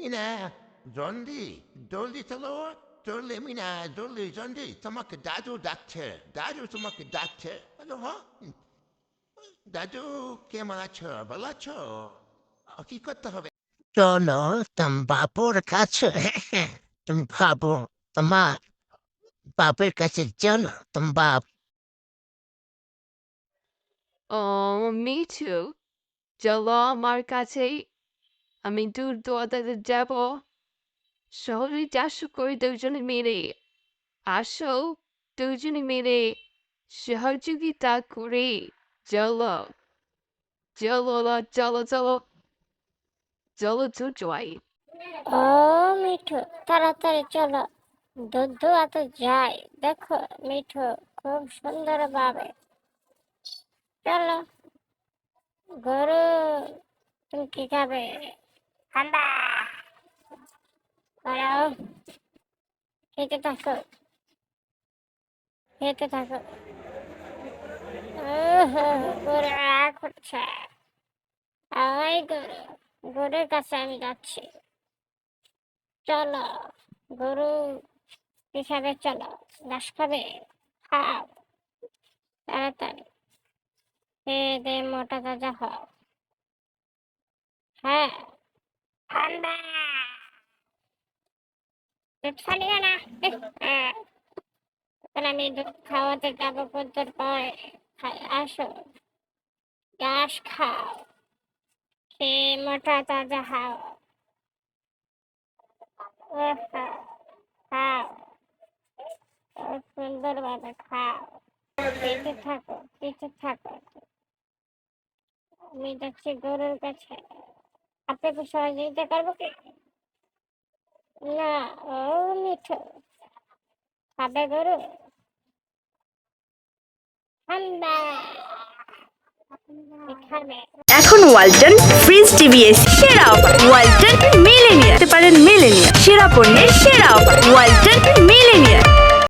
মিনা জলদি জলদি চলো চললে মিনা জলদি জলদি তোমাকে দাদু ডাকছে দাদু তোমাকে ডাকছে হ্যালো হ্যাঁ দাদু কেমন আছো ভালো আছো আহ, কি করতে হবে চলো তোম বাবুর কাছে তুমি বাবু তোমার বাপের কাছে চলো তোম বাপ Oh, চলো আমার কাছে আমি দূর দৌড়াতে যাব শহরে চারশো করে দুজনে মিলে আসো দুজনে মিলে সহযোগিতা করে চলো চলো চলো চলো চলো তো জয় ও মিঠু তাড়াতাড়ি চলো দুধ এত যাই দেখো মিঠু খুব সুন্দর ভাবে চলো গরু তুমি কি খাবে ঠান্ডা দাঁড়াও খেতে থাকো খেতে থাকো ওহো, গরু রাগ হচ্ছে ওই গরু গরুর কাছে আমি যাচ্ছি চলো গরু হিসাবে চলো ঘাস খাবে খাও তাড়াতাড়ি দে মোটা তাজা হ্যাঁ ঠান্ডা দুধ খাওয়াতে যাব কদ্দুর পরে ঘাস খাও। খেয়ে মোটা তাজা খাও খুব সুন্দর খাও। পেটে থাকো পেটে থাকো। আমি যাচ্ছি গরুর কাছে। আপনাকে সহযোগিতা করব কি? না, ও মিঠু। খাবে গরু? এখন ওয়ালটন ফ্রিজ টিভি এর সেরা অফার। ওয়ালটন মিলেনিয়া পারেন মিলেনিয়া সেরা পণ্যের সেরা অফার। ওয়ালটন